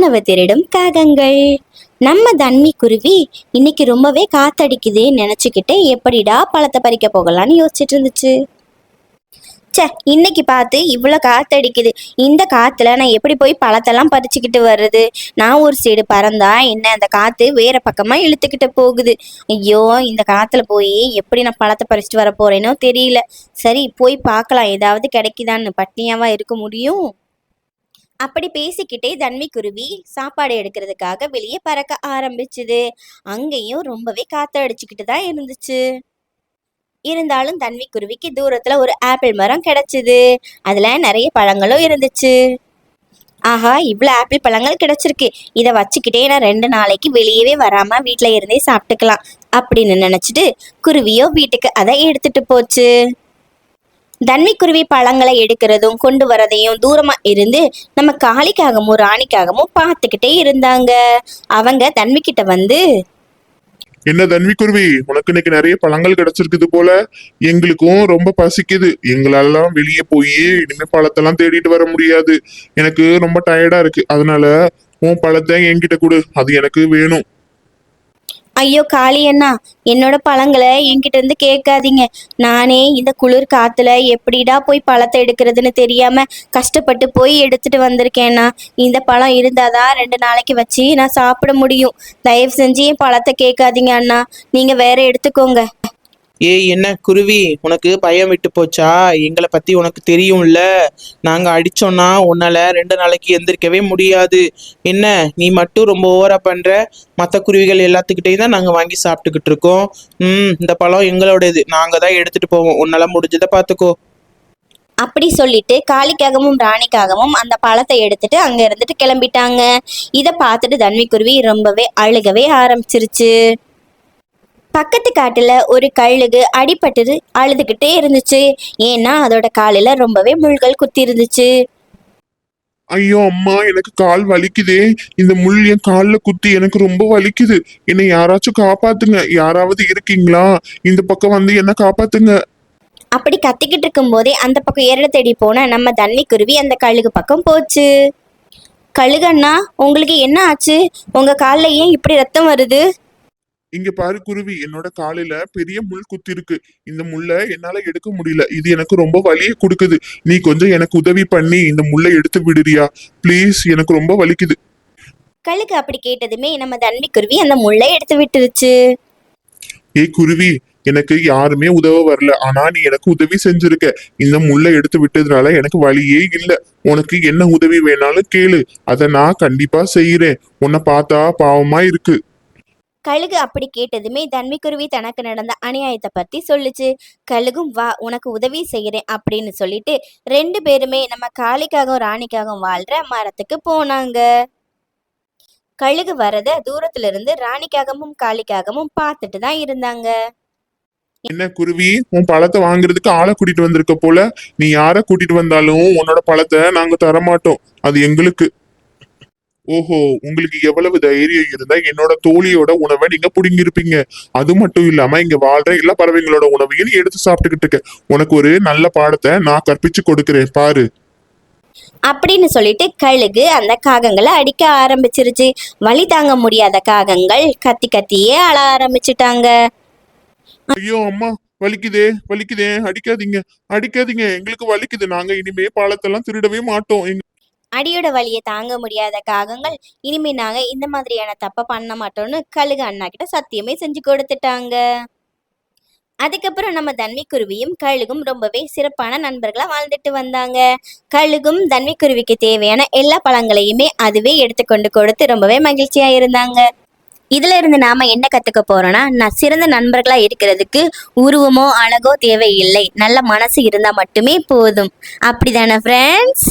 உணவு திருடும் காகங்கள். நம்ம தன்மி குருவி இன்னைக்கு ரொம்பவே காத்தடிக்குதே நினச்சிக்கிட்டு எப்படிடா பழத்தை பறிக்க போகலான்னு யோசிச்சுட்டு இருந்துச்சு. ச்சே இன்னைக்கு பார்த்து இவ்வளோ காத்தடிக்குது. இந்த காற்றுல நான் எப்படி போய் பழத்தெல்லாம் பறிச்சுக்கிட்டு வர்றது? நான் ஒரு சைடு பறந்தா என்ன அந்த காற்று வேற பக்கமாக இழுத்துக்கிட்டு போகுது? ஐயோ இந்த காற்றுல போய் எப்படி நான் பழத்தை பறிச்சுட்டு வர போறேனோ தெரியல. சரி போய் பார்க்கலாம். ஏதாவது கிடைக்குதான்னு பட்னியாவா இருக்க முடியும்? அப்படி பேசிக்கிட்டே தன்வி குருவி சாப்பாடு எடுக்கிறதுக்காக வெளியே பறக்க ஆரம்பிச்சுது. அங்கேயும் ரொம்பவே காத்த அடிச்சுக்கிட்டு தான் இருந்துச்சு. இருந்தாலும் தன்வி குருவிக்கு தூரத்துல ஒரு ஆப்பிள் மரம் கிடைச்சது. அதுல நிறைய பழங்களும் இருந்துச்சு. ஆஹா இவ்வளோ ஆப்பிள் பழங்கள் கிடைச்சிருக்கு. இதை வச்சுக்கிட்டே நான் ரெண்டு நாளைக்கு வெளியவே வராம வீட்டில் இருந்தே சாப்பிட்டுக்கலாம் அப்படின்னு நினச்சிட்டு குருவியோ வீட்டுக்கு அதை எடுத்துட்டு போச்சு. தன்மைக்குருவி பழங்களை எடுக்கிறதும் கொண்டு வரதையும் தூரமா இருந்து நம்ம காளிக்காகவும் ராணிக்காகவும் பார்த்துக்கிட்டே இருந்தாங்க. அவங்க தன்மை கிட்ட வந்து என்ன தன்விக்குருவி உனக்கு இன்னைக்கு நிறைய பழங்கள் கிடைச்சிருக்குது போல. எங்களுக்கும் ரொம்ப பசிக்குது. எங்களாலாம் வெளியே போய் இனிமே பழத்தெல்லாம் தேடிட்டு வர முடியாது. எனக்கு ரொம்ப டயர்டா இருக்கு. அதனால உன் பழத்தை என்கிட்ட கொடு. அது எனக்கு வேணும். ஐயோ காளி அண்ணா என்னோட பழங்களை என்கிட்ட இருந்து கேட்காதீங்க. நானே இந்த குளிர் காத்துல எப்படிடா போய் பழத்தை எடுக்கிறதுன்னு தெரியாம கஷ்டப்பட்டு போய் எடுத்துட்டு வந்திருக்கேன்னா இந்த பழம் இருந்தாதான் ரெண்டு நாளைக்கு வச்சு நான் சாப்பிட முடியும். தயவு செஞ்சு என் பழத்தை கேட்காதீங்க அண்ணா. நீங்க வேற எடுத்துக்கோங்க. ஏய் என்ன குருவி? உனக்கு பயம் விட்டு போச்சா? எங்களை பத்தி உனக்கு தெரியும்ல. நாங்க அடிச்சோம்னா உன்னால ரெண்டு நாளைக்கு எந்திரிக்கவே முடியாது. என்ன நீ மட்டும் ரொம்ப ஓவரா பண்ற? மற்ற குருவிகள் எல்லாத்துக்கிட்டையும் தான் நாங்க வாங்கி சாப்பிட்டுக்கிட்டு இருக்கோம். ம் இந்த பழம் எங்களோடது. நாங்க தான் எடுத்துட்டு போவோம். உன்னால முடிஞ்சதை பார்த்துக்கோ அப்படி சொல்லிட்டு காளிக்காகவும் ராணிக்காகவும் அந்த பழத்தை எடுத்துட்டு அங்க இருந்துட்டு கிளம்பிட்டாங்க. இதை பார்த்துட்டு தன்வி குருவி ரொம்பவே அழுகவே ஆரம்பிச்சிருச்சு. பக்கத்து காட்டுல ஒரு கழுகு அடிபட்டு அழுதுகிட்டே இருந்துச்சு. ஏன்னா அதோட காலில ரொம்பவே முள்கள் குத்தி இருந்துச்சு ஐயோ அம்மா எனக்கு கால் வலிக்குதே. இந்த முள் என் கால்ல குத்தி எனக்கு ரொம்ப வலிக்குது. என்னை யாராச்சும் காப்பாத்துங்க. யாராவது இருக்கீங்களா? இந்த பக்கம் வந்து என்ன காப்பாத்துங்க. அப்படி கத்திக்கிட்டு இருக்கும் போதே அந்த பக்கம் ஏறட தேடி போன நம்ம தண்ணி குருவி அந்த கழுகு பக்கம் போச்சு. கழுகண்ணா உங்களுக்கு என்ன ஆச்சு? உங்க கால்ல ஏன் இப்படி ரத்தம் வருது? இங்க பாரு குருவி என்னோட காலில பெரிய முள் குத்தி இருக்கு இந்த முள்ளை என்னால எடுக்க முடியல. இது எனக்கு ரொம்ப வலியை கொடுக்குது. நீ கொஞ்சம் எனக்கு உதவி பண்ணி இந்த முள்ளை எடுத்து விடுறியா? ப்ளீஸ் எனக்கு ரொம்ப வலிக்குது. கழுகு அப்படி கேட்டதுமே நம்ம தண்ணி குருவி அந்த முள்ளை எடுத்து விட்டுருச்சு. ஏய் குருவி எனக்கு யாருமே உதவ வரல. ஆனா நீ எனக்கு உதவி செஞ்சிருக்க. இந்த முள்ளை எடுத்து விட்டதுனால எனக்கு வழியே இல்ல. உனக்கு என்ன உதவி வேணாலும் கேளு. அதை நான் கண்டிப்பா செய்யறேன் உன்னை பார்த்தா பாவமா இருக்கு. கழுகு அப்படி கேட்டதுமே தன்விக்குருவி குருவி தனக்கு நடந்த அநியாயத்தை பத்தி சொல்லுச்சு. கழுகும் வா உனக்கு உதவி செய்யறேன் அப்படின்னு சொல்லிட்டு ரெண்டு பேருமே நம்ம காளிக்காகவும் ராணிக்காகவும் வாழ்ற மரத்துக்கு போனாங்க. கழுகு வரத தூரத்துல இருந்து ராணிக்காகவும் காளிக்காகவும் பார்த்துட்டு தான் இருந்தாங்க. என்ன குருவி உன் பழத்தை வாங்குறதுக்கு ஆளை கூட்டிட்டு வந்திருக்க போல? நீ யார கூட்டிட்டு வந்தாலும் உன்னோட பழத்தை நாங்க தரமாட்டோம். அது எங்களுக்கு. ஓஹோ உங்களுக்கு எவ்வளவு தைரியம் இருந்தா என்னோட தோழியோட உணவை நீங்க புடுங்கிருப்பீங்க. அது மட்டும் இல்லாம இங்க வாழ்ற எல்லா பறவைங்களோட உணவையும் எடுத்து சாப்பிட்டுக்கிட்டு இருக்க. உனக்கு ஒரு நல்ல பாடத்தை நான் கற்பிச்சு கொடுக்கிறேன். பாரு. அப்படின்னு சொல்லிட்டு கழுகு அந்த காகங்களை அடிக்க ஆரம்பிச்சிருச்சு. வலி தாங்க முடியாத காகங்கள் கத்தி கத்தியே அழ ஆரம்பிச்சிட்டாங்க. ஐயோ அம்மா வலிக்குதே வலிக்குதே. அடிக்காதீங்க அடிக்காதீங்க. எங்களுக்கு வலிக்குது. நாங்க இனிமே பழத்தெல்லாம் திருடவே மாட்டோம். அடியோட வழியை தாங்க முடியாத காகங்கள் இனிமே நாங்க இந்த மாதிரியான தப்பை பண்ண மாட்டோம்னு கழுகு அண்ணா கிட்ட சத்தியமே செஞ்சு கொடுத்துட்டாங்க. அதுக்கப்புறம் நம்ம தன்மைக்குருவியும் கழுகும் ரொம்பவே சிறப்பான நண்பர்களா வாழ்ந்துட்டு வந்தாங்க. கழுகும் தன்மைக்குருவிக்கு தேவையான எல்லா பழங்களையுமே அதுவே எடுத்துக்கொண்டு கொடுத்து ரொம்பவே மகிழ்ச்சியா இருந்தாங்க. இதுல இருந்து நாம என்ன கத்துக்க போறோம்னா நான் சிறந்த நண்பர்களா இருக்கிறதுக்கு உருவமோ அழகோ தேவையில்லை. நல்ல மனசு இருந்தா மட்டுமே போதும். அப்படிதானே ஃப்ரெண்ட்ஸ்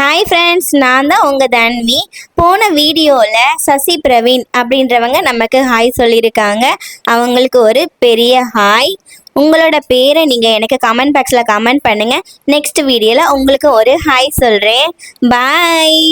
ஹாய் ஃப்ரெண்ட்ஸ் நான் தான் உங்கள் தன்வி. போன வீடியோவில் சசி பிரவீன் அப்படின்றவங்க நமக்கு ஹாய் சொல்லியிருக்காங்க. அவங்களுக்கு ஒரு பெரிய ஹாய் உங்களோட பேரை நீங்கள் எனக்கு கமெண்ட் பாக்ஸில் கமெண்ட் பண்ணுங்கள் நெக்ஸ்ட் வீடியோவில் உங்களுக்கு ஒரு ஹாய் சொல்கிறேன் பாய்